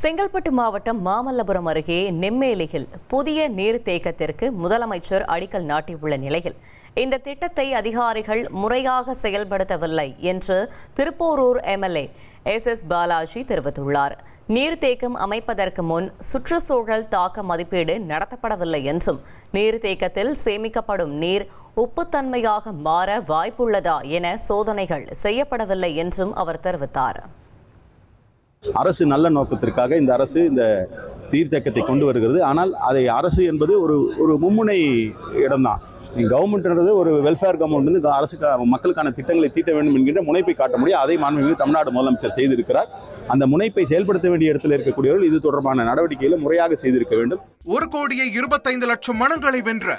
செங்கல்பட்டு மாவட்டம் மாமல்லபுரம் அருகே நெம்மேலியில் புதிய நீர்த்தேக்கத்திற்கு முதலமைச்சர் அடிக்கல் நாட்டியுள்ள நிலையில் இந்த திட்டத்தை அதிகாரிகள் முறையாக செயல்படுத்தவில்லை என்று Thiruporur MLA S S Balaji தெரிவித்துள்ளார். நீர்த்தேக்கம் அமைப்பதற்கு முன் சுற்றுச்சூழல் தாக்க மதிப்பீடு நடத்தப்படவில்லை என்றும் நீர்த்தேக்கத்தில் சேமிக்கப்படும் நீர் உப்புத்தன்மையாக மாற வாய்ப்புள்ளதா என சோதனைகள் செய்யப்படவில்லை என்றும் அவர் தெரிவித்தார். அரசு நல்ல நோக்கத்திற்காக இந்த அரசு இந்த தீர்த்தேக்கத்தை கொண்டு வருகிறது. ஆனால் அதை அரசு என்பது ஒரு ஒரு மும்முனை இடம்தான். கவர்மெண்ட்ன்றது ஒரு வெல்ஃபேர் கவர்மெண்ட் வந்து அரசு மக்களுக்கான திட்டங்களை தீட்ட வேண்டும் என்கின்ற முனைப்பை காட்ட முடியும். அதை மாண்புமிகு தமிழ்நாடு முதலமைச்சர் செய்திருக்கிறார். அந்த முனைப்பை செயல்படுத்த வேண்டிய இடத்தில் இருக்கக்கூடியவர்கள் இது தொடர்பான நடவடிக்கைகளை முறையாக செய்திருக்க வேண்டும். ஒரு கோடியே இருபத்தைந்து லட்சம் மனங்களை வென்ற